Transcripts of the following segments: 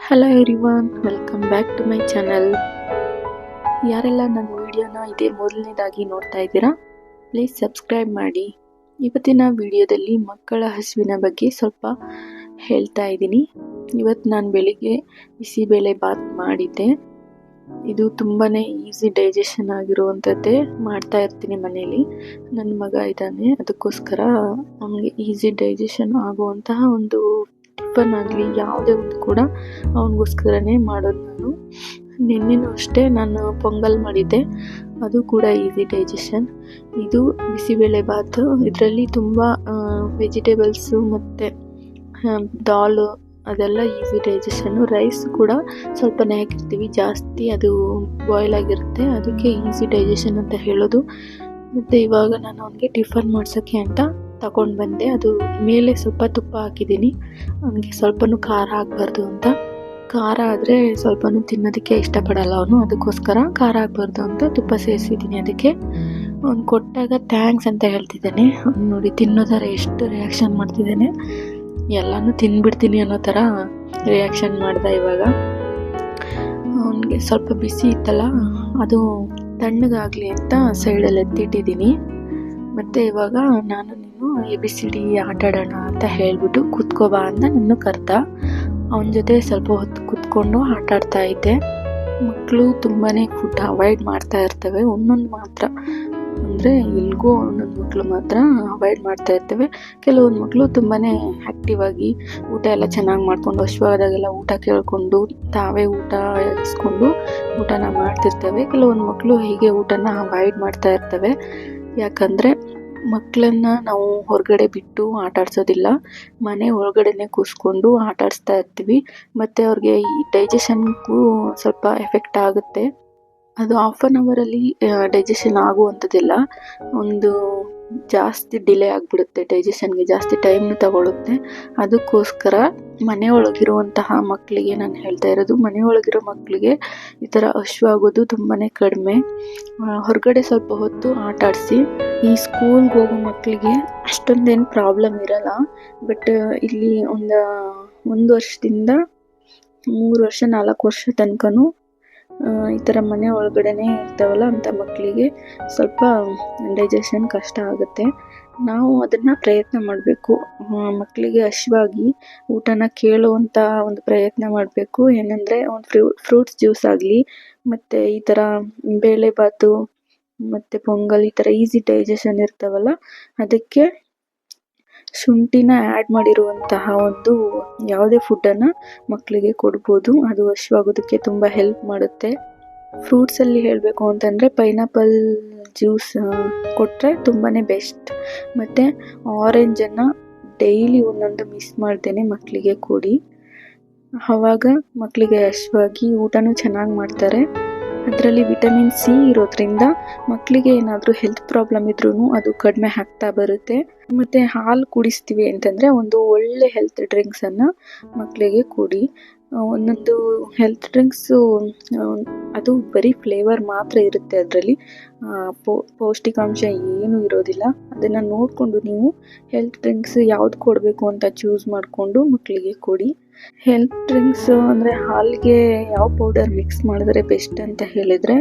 Hello everyone welcome back to my channel ಯಾರೆಲ್ಲ ನನ್ನ ವಿಡಿಯೋನ ಇದೇ ಮೊದಲನೇದಾಗಿ ನೋಡ್ತಾ ಇದ್ದೀರಾ ಪ್ಲೀಸ್ ಸಬ್ಸ್ಕ್ರೈಬ್ ಮಾಡಿ. ಇವತ್ತಿನ ವಿಡಿಯೋದಲ್ಲಿ ಮಕ್ಕಳ ಹಸುವಿನ ಬಗ್ಗೆ ಸ್ವಲ್ಪ ಹೇಳ್ತಾ ಇದ್ದೀನಿ. ಇವತ್ತು ನಾನು ಬೆಳಿಗ್ಗೆ ಬಿಸಿಬೇಳೆ ಬಾತ್ ಮಾಡಿದ್ದೆ. ಇದು ತುಂಬಾ ಈಸಿ ಡೈಜೆಷನ್ ಆಗಿರುವಂಥದ್ದೇ ಮಾಡ್ತಾ ಇರ್ತೀನಿ ಮನೆಯಲ್ಲಿ ನನ್ನ ಮಗ ಇದ್ದಾನೆ, ಅದಕ್ಕೋಸ್ಕರ ಅವನಿಗೆ ಈಸಿ ಡೈಜೆಷನ್ ಆಗುವಂತಹ ಒಂದು ಟಿಫನ್ ಆಗಲಿ, ಯಾವುದೇ ಒಂದು ಕೂಡ ಅವನಿಗೋಸ್ಕರನೇ ಮಾಡೋದು ನಾನು. ನಿನ್ನೆನೂ ಅಷ್ಟೇ ನಾನು ಪೊಂಗಲ್ ಮಾಡಿದ್ದೆ. ಅದು ಕೂಡ ಈಸಿ ಡೈಜೆಷನ್ ಇದು ಬಿಸಿಬೇಳೆ ಬಾತು. ಇದರಲ್ಲಿ ತುಂಬ ವೆಜಿಟೇಬಲ್ಸು ಮತ್ತು ದಾಲು ಅದೆಲ್ಲ ಈಸಿ ಡೈಜೆಷನ್ನು ರೈಸ್ ಕೂಡ ಸ್ವಲ್ಪನೇ ಹಾಕಿರ್ತೀವಿ. ಜಾಸ್ತಿ ಅದು ಬಾಯ್ಲ್ ಆಗಿರುತ್ತೆ. ಅದಕ್ಕೆ ಈಸಿ ಡೈಜೆಷನ್ ಅಂತ ಹೇಳೋದು. ಮತ್ತು ಇವಾಗ ನಾನು ಅವನಿಗೆ ಟಿಫನ್ ಮಾಡ್ಸೋಕ್ಕೆ ಅಂತ ತಗೊಂಡು ಬಂದೆ. ಅದು ಮೇಲೆ ಸ್ವಲ್ಪ ತುಪ್ಪ ಹಾಕಿದ್ದೀನಿ. ಅವನಿಗೆ ಸ್ವಲ್ಪನೂ ಖಾರ ಆಗಬಾರ್ದು ಅಂತ. ಖಾರ ಆದರೆ ಸ್ವಲ್ಪನೂ ತಿನ್ನೋದಕ್ಕೆ ಇಷ್ಟಪಡಲ್ಲ ಅವನು. ಅದಕ್ಕೋಸ್ಕರ ಖಾರ ಆಗಬಾರ್ದು ಅಂತ ತುಪ್ಪ ಸೇರಿಸಿದ್ದೀನಿ ಅದಕ್ಕೆ. ಅವ್ನು ಕೊಟ್ಟಾಗ ಥ್ಯಾಂಕ್ಸ್ ಅಂತ ಹೇಳ್ತಿದ್ದಾನೆ. ಅವ್ನು ನೋಡಿ ತಿನ್ನೋ ಥರ ಎಷ್ಟು ರಿಯಾಕ್ಷನ್ ಮಾಡ್ತಿದ್ದಾನೆ. ಎಲ್ಲನೂ ತಿನ್ಬಿಡ್ತೀನಿ ಅನ್ನೋ ಥರ ರಿಯಾಕ್ಷನ್ ಮಾಡ್ದೆ ಇವಾಗ. ಅವನಿಗೆ ಸ್ವಲ್ಪ ಬಿಸಿ ಇತ್ತಲ್ಲ, ಅದು ತಣ್ಣಗಾಗಲಿ ಅಂತ ಸೈಡಲ್ಲಿ ಎತ್ತಿಟ್ಟಿದ್ದೀನಿ. ಮತ್ತು ಇವಾಗ ನಾನು ನೀನು ಎ ಬಿ ಸಿ ಡಿ ಆಟಾಡೋಣ ಅಂತ ಹೇಳಿಬಿಟ್ಟು ಕೂತ್ಕೋಬಾ ಅಂತ ನನ್ನ ಕರೆದ. ಅವನ ಜೊತೆ ಸ್ವಲ್ಪ ಹೊತ್ತು ಕೂತ್ಕೊಂಡು ಆಟ ಆಡ್ತಾ ಇದ್ದೆ. ಮಕ್ಕಳು ತುಂಬಾ ಫುಡ್ ಅವಾಯ್ಡ್ ಮಾಡ್ತಾ ಇರ್ತವೆ. ಒಂದೊಂದು ಮಾತ್ರ. ಅಂದರೆ ಎಲ್ಗೋ ಒಂದೊಂದು ಮಕ್ಕಳು ಮಾತ್ರ ಅವಾಯ್ಡ್ ಮಾಡ್ತಾ ಇರ್ತವೆ. ಕೆಲವೊಂದು ಮಕ್ಕಳು ತುಂಬಾ ಆ್ಯಕ್ಟಿವ್ ಆಗಿ ಊಟ ಎಲ್ಲ ಚೆನ್ನಾಗಿ ಮಾಡ್ಕೊಂಡು ಹಶ್ವಾದಾಗೆಲ್ಲ ಊಟ ಕೇಳಿಕೊಂಡು, ತಾವೇ ಊಟ ಇಸ್ಕೊಂಡು ಊಟನ ಮಾಡ್ತಿರ್ತವೆ. ಕೆಲವೊಂದು ಮಕ್ಕಳು ಹೀಗೆ ಊಟನ ಅವಾಯ್ಡ್ ಮಾಡ್ತಾ ಇರ್ತವೆ. ಯಾಕಂದರೆ ಮಕ್ಕಳನ್ನ ನಾವು ಹೊರಗಡೆ ಬಿಟ್ಟು ಆಟ ಆಡ್ಸೋದಿಲ್ಲ ಮನೆ ಒಳಗಡೆನೆ ಕೂಸ್ಕೊಂಡು ಆಟ ಆಡಿಸ್ತಾ ಇರ್ತೀವಿ. ಮತ್ತು ಅವ್ರಿಗೆ ಈ ಡೈಜೆಷನ್ಗೂ ಸ್ವಲ್ಪ ಎಫೆಕ್ಟ್ ಆಗುತ್ತೆ. ಅದು ಹಾಫ್ ಆನ್ ಅವರಲ್ಲಿ ಡೈಜೆಷನ್ ಆಗುವಂಥದ್ದಿಲ್ಲ. ಒಂದು ಜಾಸ್ತಿ ಡಿಲೇ ಆಗಿಬಿಡುತ್ತೆ ಡೈಜೆಷನ್ಗೆ ಜಾಸ್ತಿ ಟೈಮ್ ತಗೊಳುತ್ತೆ. ಅದಕ್ಕೋಸ್ಕರ ಮನೆಯೊಳಗಿರುವಂತಹ ಮಕ್ಕಳಿಗೆ ನಾನು ಹೇಳ್ತಾ ಇರೋದು, ಮನೆಯೊಳಗಿರೋ ಮಕ್ಕಳಿಗೆ ಈ ಥರ ಹಶುವಾಗೋದು ತುಂಬಾ ಕಡಿಮೆ. ಹೊರಗಡೆ ಸ್ವಲ್ಪ ಹೊತ್ತು ಆಟ ಆಡಿಸಿ, ಈ ಸ್ಕೂಲ್ಗೆ ಹೋಗೋ ಮಕ್ಕಳಿಗೆ ಅಷ್ಟೊಂದೇನು ಪ್ರಾಬ್ಲಮ್ ಇರಲ್ಲ. ಬಟ್ ಇಲ್ಲಿ ಒಂದು ಒಂದು ವರ್ಷದಿಂದ ಮೂರು ವರ್ಷ, ನಾಲ್ಕು ವರ್ಷ ತನಕನೂ ಈ ಥರ ಮನೆ ಒಳಗಡೆನೇ ಇರ್ತಾವಲ್ಲ ಅಂಥ ಮಕ್ಕಳಿಗೆ ಸ್ವಲ್ಪ ಡೈಜೆಷನ್ ಕಷ್ಟ ಆಗುತ್ತೆ. ನಾವು ಅದನ್ನು ಪ್ರಯತ್ನ ಮಾಡಬೇಕು. ಮಕ್ಕಳಿಗೆ ಹಶ್ವಾಗಿ ಊಟನ ಕೇಳುವಂಥ ಒಂದು ಪ್ರಯತ್ನ ಮಾಡಬೇಕು. ಏನಂದರೆ ಒಂದು ಫ್ರೂ ಫ್ರೂಟ್ಸ್ ಜ್ಯೂಸ್ ಆಗಲಿ, ಮತ್ತು ಈ ಥರ ಬೇಳೆಬಾತು ಮತ್ತು ಪೊಂಗಲ್ ಈ ಥರ ಈಸಿ ಡೈಜೆಷನ್ ಇರ್ತಾವಲ್ಲ, ಅದಕ್ಕೆ ಶುಂಠಿನ ಆ್ಯಡ್ ಮಾಡಿರುವಂತಹ ಒಂದು ಯಾವುದೇ ಫುಡ್ಡನ್ನು ಮಕ್ಕಳಿಗೆ ಕೊಡ್ಬೋದು. ಅದು ಹಶ್ವಾಗೋದಕ್ಕೆ ತುಂಬ ಹೆಲ್ಪ್ ಮಾಡುತ್ತೆ. ಫ್ರೂಟ್ಸಲ್ಲಿ ಹೇಳಬೇಕು ಅಂತಂದರೆ ಪೈನಾಪಲ್ ಜ್ಯೂಸ್ ಕೊಟ್ಟರೆ ತುಂಬಾ ಬೆಸ್ಟ್ ಮತ್ತು ಆರೆಂಜನ್ನು ಡೈಲಿ ಒಂದೊಂದು ಮಿಸ್ ಮಾಡ್ದೇನೆ ಮಕ್ಕಳಿಗೆ ಕೊಡಿ. ಆವಾಗ ಮಕ್ಕಳಿಗೆ ಹಶ್ವಾಗಿ ಊಟನೂ ಚೆನ್ನಾಗಿ ಮಾಡ್ತಾರೆ. ಅದರಲ್ಲಿ ವಿಟಮಿನ್ ಸಿ ಇರೋದ್ರಿಂದ ಮಕ್ಕಳಿಗೆ ಏನಾದರೂ ಹೆಲ್ತ್ ಪ್ರಾಬ್ಲಮ್ ಇದ್ರೂ ಅದು ಕಡಿಮೆ ಆಗ್ತಾ ಬರುತ್ತೆ. ಮತ್ತು ಹಾಲು ಕುಡಿಸ್ತೀವಿ ಅಂತಂದರೆ ಒಂದು ಒಳ್ಳೆ ಹೆಲ್ತ್ ಡ್ರಿಂಕ್ಸನ್ನು ಮಕ್ಕಳಿಗೆ ಕೊಡಿ. ಒಂದೊಂದು ಹೆಲ್ತ್ ಡ್ರಿಂಕ್ಸು ಅದು ಬರೀ ಫ್ಲೇವರ್ ಮಾತ್ರ ಇರುತ್ತೆ ಅದರಲ್ಲಿ. ಪೌಷ್ಟಿಕಾಂಶ ಏನೂ ಇರೋದಿಲ್ಲ. ಅದನ್ನು ನೋಡಿಕೊಂಡು ನೀವು ಹೆಲ್ತ್ ಡ್ರಿಂಕ್ಸ್ ಯಾವ್ದು ಕೊಡಬೇಕು ಅಂತ ಚೂಸ್ ಮಾಡಿಕೊಂಡು ಮಕ್ಕಳಿಗೆ ಕೊಡಿ. ಹೆಲ್ತ್ ಡ್ರಿಂಕ್ಸ್ ಅಂದರೆ ಹಾಲಿಗೆ ಯಾವ ಪೌಡರ್ ಮಿಕ್ಸ್ ಮಾಡಿದ್ರೆ ಬೆಸ್ಟ್ ಅಂತ ಹೇಳಿದರೆ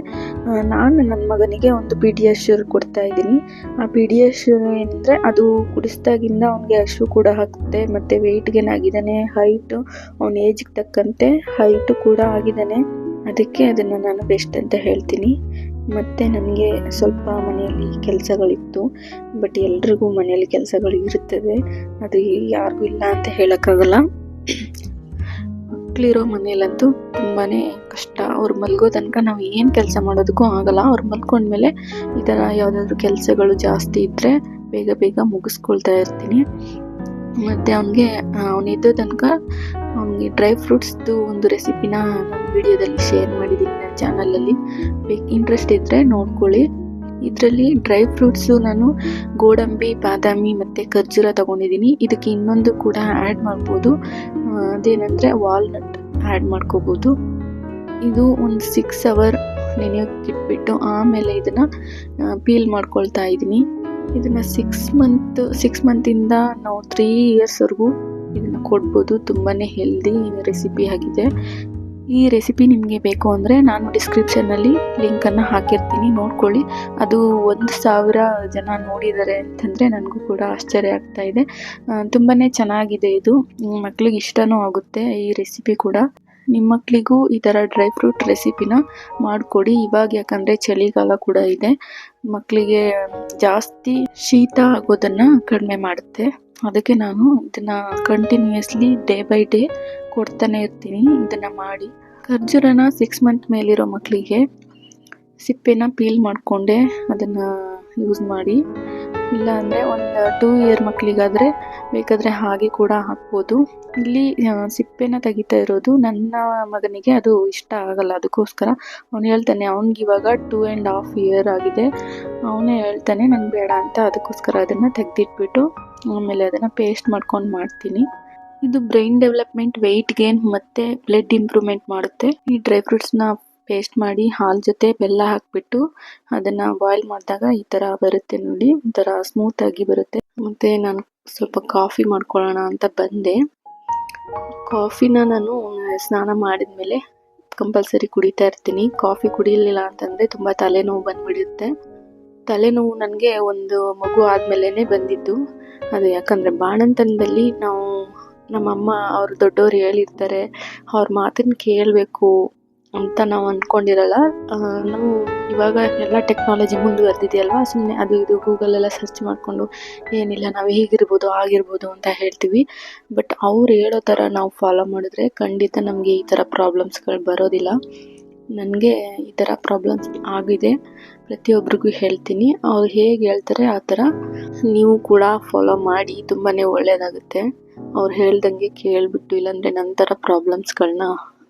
ನಾನು ನನ್ನ ಮಗನಿಗೆ ಒಂದು ಪಿ ಡಿ ಎಶ್ ಕೊಡ್ತಾ ಇದ್ದೀನಿ. ಆ ಪಿ ಡಿ ಎಶ್ ಏನಂದರೆ ಅದು ಕುಡಿಸ್ದಾಗಿಂದ ಅವನಿಗೆ ಹಶು ಕೂಡ ಹಾಕುತ್ತೆ, ಮತ್ತು ವೆಯ್ಟ್ ಗೇನ್ ಆಗಿದ್ದಾನೆ ಹೈಟು ಅವನ ಏಜ್ಗೆ ತಕ್ಕಂತೆ. ಹೈಟು ಕೂಡ ಆಗಿದ್ದಾನೆ. ಅದಕ್ಕೆ ಅದನ್ನು ನಾನು ಬೆಸ್ಟ್ ಅಂತ ಹೇಳ್ತೀನಿ. ಮತ್ತು ನನಗೆ ಸ್ವಲ್ಪ ಮನೆಯಲ್ಲಿ ಕೆಲಸಗಳಿತ್ತು. ಬಟ್ ಎಲ್ರಿಗೂ ಮನೆಯಲ್ಲಿ ಕೆಲಸಗಳು ಇರುತ್ತದೆ ಅದು ಯಾರಿಗೂ ಇಲ್ಲ ಅಂತ ಹೇಳೋಕ್ಕಾಗಲ್ಲ. ಮಕ್ಕಳಿರೋ ಮನೆಯಲ್ಲಂತೂ ತುಂಬಾ ಕಷ್ಟ. ಅವ್ರು ಮಲ್ಗೋ ತನಕ ನಾವು ಏನು ಕೆಲಸ ಮಾಡೋದಕ್ಕೂ ಆಗಲ್ಲ. ಅವ್ರು ಮಲ್ಕೊಂಡ್ಮೇಲೆ ಈ ಥರ ಯಾವುದಾದ್ರೂ ಕೆಲಸಗಳು ಜಾಸ್ತಿ ಇದ್ದರೆ ಬೇಗ ಬೇಗ ಮುಗಿಸ್ಕೊಳ್ತಾ ಇರ್ತೀನಿ. ಮತ್ತು ಅವನಿಗೆ ಅವನಿದ್ದ ತನಕ ಅವನಿಗೆ ಡ್ರೈ ಫ್ರೂಟ್ಸ್ದು ಒಂದು ರೆಸಿಪಿನ ನಾನು ವಿಡಿಯೋದಲ್ಲಿ ಶೇರ್ ಮಾಡಿದ್ದೀನಿ ನನ್ನ ಚಾನಲಲ್ಲಿ ಬೇಕು ಇಂಟ್ರೆಸ್ಟ್ ಇದ್ದರೆ ನೋಡ್ಕೊಳ್ಳಿ. ಇದರಲ್ಲಿ ಡ್ರೈ ಫ್ರೂಟ್ಸು ನಾನು ಗೋಡಂಬಿ, ಬಾದಾಮಿ ಮತ್ತು ಖರ್ಜೂರ ತಗೊಂಡಿದ್ದೀನಿ ಇದಕ್ಕೆ ಇನ್ನೊಂದು ಕೂಡ ಆ್ಯಡ್ ಮಾಡ್ಬೋದು. ಅದೇನೆಂದರೆ ವಾಲ್ನಟ್ ಆ್ಯಡ್ ಮಾಡ್ಕೋಬೋದು. ಇದು ಒಂದು ಸಿಕ್ಸ್ ಅವರ್ ನೆನೆಯೋಕ್ಕೆ ಇಟ್ಬಿಟ್ಟು ಆಮೇಲೆ ಇದನ್ನು ಪೀಲ್ ಮಾಡ್ಕೊಳ್ತಾ ಇದ್ದೀನಿ ಇದನ್ನು ಸಿಕ್ಸ್ ಮಂತ್ ಸಿಕ್ಸ್ ಮಂತಿಂದ ನಾವು ತ್ರೀ ಇಯರ್ಸ್ವರೆಗೂ ಇದನ್ನು ಕೊಡ್ಬೋದು. ತುಂಬಾ ಹೆಲ್ದಿ ರೆಸಿಪಿ ಆಗಿದೆ. ಈ ರೆಸಿಪಿ ನಿಮಗೆ ಬೇಕು ಅಂದರೆ ನಾನು ಡಿಸ್ಕ್ರಿಪ್ಷನ್ನಲ್ಲಿ ಲಿಂಕನ್ನು ಹಾಕಿರ್ತೀನಿ. ನೋಡ್ಕೊಳ್ಳಿ. ಅದು ಒಂದು ಸಾವಿರ ಜನ ನೋಡಿದ್ದಾರೆ ಅಂತಂದರೆ ನನಗೂ ಕೂಡ ಆಶ್ಚರ್ಯ ಆಗ್ತಾ ಇದೆ. ತುಂಬಾ ಚೆನ್ನಾಗಿದೆ ಇದು. ಮಕ್ಳಿಗೆ ಇಷ್ಟನೂ ಆಗುತ್ತೆ ಈ ರೆಸಿಪಿ ಕೂಡ. ನಿಮ್ಮ ಮಕ್ಕಳಿಗೂ ಈ ಥರ ಡ್ರೈ ಫ್ರೂಟ್ ರೆಸಿಪಿನ ಮಾಡಿಕೊಡಿ. ಇವಾಗ ಯಾಕಂದರೆ ಚಳಿಗಾಲ ಕೂಡ ಇದೆ. ಮಕ್ಕಳಿಗೆ ಜಾಸ್ತಿ ಶೀತ ಆಗೋದನ್ನು ಕಡಿಮೆ ಮಾಡುತ್ತೆ. ಅದಕ್ಕೆ ನಾನು ಇದನ್ನು ಕಂಟಿನ್ಯೂಯಸ್ಲಿ ಡೇ ಬೈ ಡೇ ಕೊಡ್ತಾನೆ ಇರ್ತೀನಿ, ಇದನ್ನು ಮಾಡಿ. ಖರ್ಜೂರನ ಸಿಕ್ಸ್ ಮಂತ್ ಮೇಲಿರೋ ಮಕ್ಕಳಿಗೆ ಸಿಪ್ಪೆನ ಪೀಲ್ ಮಾಡಿಕೊಂಡೆ, ಅದನ್ನು ಯೂಸ್ ಮಾಡಿ. ಇಲ್ಲ ಅಂದರೆ ಒಂದು ಟೂ ಇಯರ್ ಮಕ್ಕಳಿಗಾದರೆ ಬೇಕಾದರೆ ಹಾಗೆ ಕೂಡ ಹಾಕ್ಬೋದು. ಇಲ್ಲಿ ಸಿಪ್ಪೆನ ತೆಗಿತಾ ಇರೋದು ನನ್ನ ಮಗನಿಗೆ ಅದು ಇಷ್ಟ ಆಗಲ್ಲ, ಅದಕ್ಕೋಸ್ಕರ. ಅವನು ಹೇಳ್ತಾನೆ, ಅವ್ನಿಗೆ ಇವಾಗ ಟೂ ಆ್ಯಂಡ್ ಹಾಫ್ ಇಯರ್ ಆಗಿದೆ. ಅವನೇ ಹೇಳ್ತಾನೆ, ನಂಗೆ ಬೇಡ ಅಂತ ಅದಕ್ಕೋಸ್ಕರ ಅದನ್ನು ತೆಗೆದಿಟ್ಬಿಟ್ಟು ಆಮೇಲೆ ಅದನ್ನು ಪೇಸ್ಟ್ ಮಾಡ್ಕೊಂಡು ಮಾಡ್ತೀನಿ. ಇದು ಬ್ರೈನ್ ಡೆವಲಪ್ಮೆಂಟ್ ವೆಯ್ಟ್ ಗೇನ್ ಮತ್ತು ಬ್ಲಡ್ ಇಂಪ್ರೂವ್ಮೆಂಟ್ ಮಾಡುತ್ತೆ. ಈ ಡ್ರೈ ಫ್ರೂಟ್ಸ್ನ ಪೇಸ್ಟ್ ಮಾಡಿ ಹಾಲು ಜೊತೆ ಬೆಲ್ಲ ಹಾಕಿಬಿಟ್ಟು ಅದನ್ನು ಬಾಯ್ಲ್ ಮಾಡಿದಾಗ ಈ ಥರ ಬರುತ್ತೆ ನೋಡಿ. ಒಂಥರ ಸ್ಮೂತಾಗಿ ಬರುತ್ತೆ. ಮತ್ತು ನಾನು ಸ್ವಲ್ಪ ಕಾಫಿ ಮಾಡ್ಕೊಳ್ಳೋಣ ಅಂತ ಬಂದೆ. ಕಾಫಿನ ನಾನು ಸ್ನಾನ ಮಾಡಿದ್ಮೇಲೆ ಕಂಪಲ್ಸರಿ ಕುಡಿತಾ ಇರ್ತೀನಿ. ಕಾಫಿ ಕುಡಿಲಿಲ್ಲ ಅಂತಂದರೆ ತುಂಬ ತಲೆನೋವು ಬಂದ್ಬಿಡುತ್ತೆ. ತಲೆನೋವು ನನಗೆ ಒಂದು ಮಗು ಆದಮೇಲೆ ಬಂದಿದ್ದು. ಅದು ಯಾಕಂದರೆ ಬಾಣಂತನದಲ್ಲಿ ನಾವು ನಮ್ಮಮ್ಮ, ಅವ್ರು ದೊಡ್ಡವ್ರು ಹೇಳಿರ್ತಾರೆ, ಅವ್ರ ಮಾತನ್ನು ಕೇಳಬೇಕು ಅಂತ ನಾವು ಅಂದ್ಕೊಂಡಿರಲ್ಲ ನಾವು ಇವಾಗ ಎಲ್ಲ ಟೆಕ್ನಾಲಜಿ ಮುಂದುವರೆದಿದೆಯಲ್ವ? ಸುಮ್ಮನೆ ಅದು ಇದು ಗೂಗಲೆಲ್ಲ ಸರ್ಚ್ ಮಾಡಿಕೊಂಡು ಏನಿಲ್ಲ, ನಾವು ಹೀಗಿರ್ಬೋದು, ಆಗಿರ್ಬೋದು ಅಂತ ಹೇಳ್ತೀವಿ. ಬಟ್ ಅವ್ರು ಹೇಳೋ ಥರ ನಾವು ಫಾಲೋ ಮಾಡಿದ್ರೆ ಖಂಡಿತ ನಮಗೆ ಈ ಥರ ಪ್ರಾಬ್ಲಮ್ಸ್ಗಳು ಬರೋದಿಲ್ಲ. ನನಗೆ ಈ ಥರ ಪ್ರಾಬ್ಲಮ್ಸ್ ಆಗಿದೆ. ಪ್ರತಿಯೊಬ್ಬರಿಗೂ ಹೇಳ್ತೀನಿ. ಅವ್ರು ಹೇಗೆ ಹೇಳ್ತಾರೆ ಆ ಥರ ನೀವು ಕೂಡ ಫಾಲೋ ಮಾಡಿ ತುಂಬಾ ಒಳ್ಳೆಯದಾಗುತ್ತೆ ಅವ್ರು ಹೇಳ್ದಂಗೆ ಕೇಳಿಬಿಟ್ಟು ಇಲ್ಲಾಂದರೆ ನಂತರ ಪ್ರಾಬ್ಲಮ್ಸ್ಗಳನ್ನ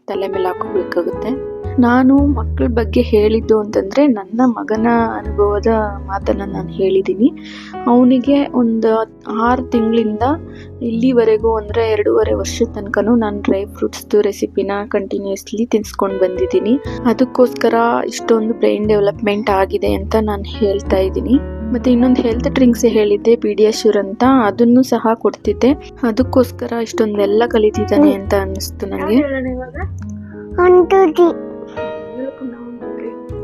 ತಲೆ ಮೇಲೆ ಹಾಕೋಬೇಕಾಗುತ್ತೆ. ನಾನು ಮಕ್ಕಳ ಬಗ್ಗೆ ಹೇಳಿದ್ದು ಅಂತಂದರೆ ನನ್ನ ಮಗನ ಅನುಭವದ ಮಾತನ್ನು ನಾನು ಹೇಳಿದ್ದೀನಿ ಅವನಿಗೆ ಒಂದು ಆರು ತಿಂಗಳಿಂದ ಇಲ್ಲಿವರೆಗೂ ಅಂದರೆ ಎರಡೂವರೆ ವರ್ಷದ ತನಕನೂ ನಾನು ಡ್ರೈ ಫ್ರೂಟ್ಸ್ದು ರೆಸಿಪಿನ ಕಂಟಿನ್ಯೂಸ್ಲಿ ತಿನ್ಸ್ಕೊಂಡು ಬಂದಿದ್ದೀನಿ ಅದಕ್ಕೋಸ್ಕರ ಇಷ್ಟೊಂದು ಬ್ರೈನ್ ಡೆವಲಪ್ಮೆಂಟ್ ಆಗಿದೆ ಅಂತ ನಾನು ಹೇಳ್ತಾ ಇದ್ದೀನಿ. ಮತ್ತು ಇನ್ನೊಂದು ಹೆಲ್ತ್ ಡ್ರಿಂಕ್ಸ್ ಹೇಳಿದ್ದೆ ಪೀಡಿಯಾಶ್ಯೂರ್ ಅಂತ. ಅದನ್ನು ಸಹ ಕೊಡ್ತಿದ್ದೆ. ಅದಕ್ಕೋಸ್ಕರ ಇಷ್ಟೊಂದೆಲ್ಲ ಕಲಿತಿದ್ದಾನೆ ಅಂತ ಅನ್ನಿಸ್ತು ನನಗೆ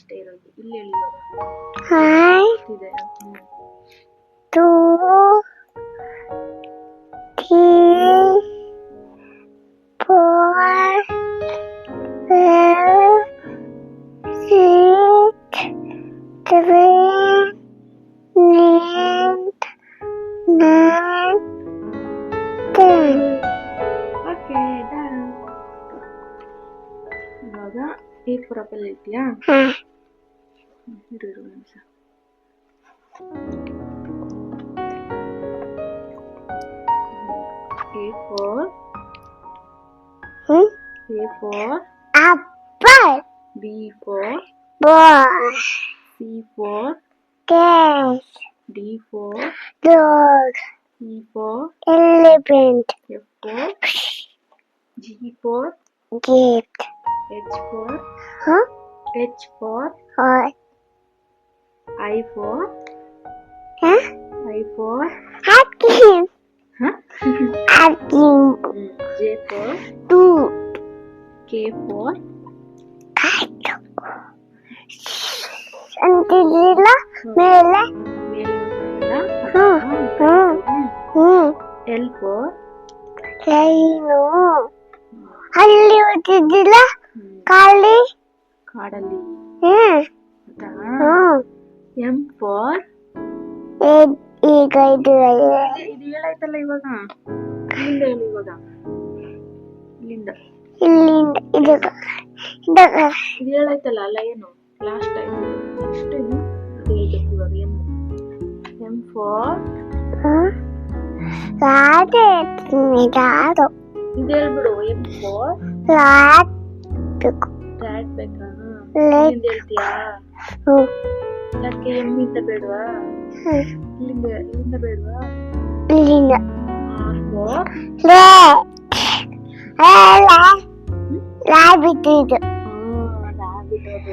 ಅಷ್ಟೇ ಇರೋದು ಇಲ್ಲಿ ಹೇಳಿ ಇವಾಗ One, ಇದೆ two, three, four, five, six, seven, eight, nine, ten. Okay ಇವಾಗ ಏ ಫಾರ್ ಆಪಲ್ ಹೇಳ್ತೀಯಾ 이러면서 A for 응? A for apple B for ball C for cat D for dog E for elephant F for G for Gift. H for huh? H for hot I for Huh? I for Hakim. ಹ Hakim. J for Two. K for Kaito. ಅಂತಿದ್ದಿಲ್ಲ ಮೇಲೆ? L four line ಅಲ್ಲಿ ಓದಿದ್ದಿಲ್ಲ ಖಾಲಿ ಕಾಡಲ್ಲಿ? ಹ್ಞೂ ಹ್ಮ್. M for ಈಗ ಇದು ಇದು ಹೇಳಾಯ್ತಲ್ಲ ಇವಾಗ? ಇಲ್ಲಿಂದ ಹೇಳು ಇವಾಗ. ಇಲ್ಲಿಂದ. ಇಲ್ಲಿಂದ ಇದು ಇದು ಹೇಳಾಯ್ತಲ್ಲ ಅಲ್ಲ ಏನು? ಲಾಸ್ಟ್ ಟೈಮ್ ನೆಕ್ಸ್ಟ್ ಅದು ಹೇಳ್ಬೇಕು ಇವಾಗ ಎಂ ಎಂ ಫಾರ್ ರಾಧೆ ಇದು ಹೇಳ್ಬಿಡು ಎಂ ಫಾರ್ ರಾತ್ ಬೇಕು ಬೇಕಾ? ಲೆ- ಇಲ್ಲಿಂದ ಹೇಳ್ತೀಯಾ? ಹ್ಮ್. ಯಾಕೆ ಎಮ್ಮಿಂದ ಬೇಡವಾ? ಹ್ಮ್. ಇಲ್ಲಿಂದ ಇಲ್ಲಿಂದ ಬೇಡವಾ? ಇಲ್ಲಿಂದ. ಆರ್ ಫಾರ್ ಲೇ ಲೇ ಲೇ. ಲೇ ಬಿಟ್ಟಿದ್ದು. ಹ್ಮ್ ರಾಬಿಟ್ ಅದು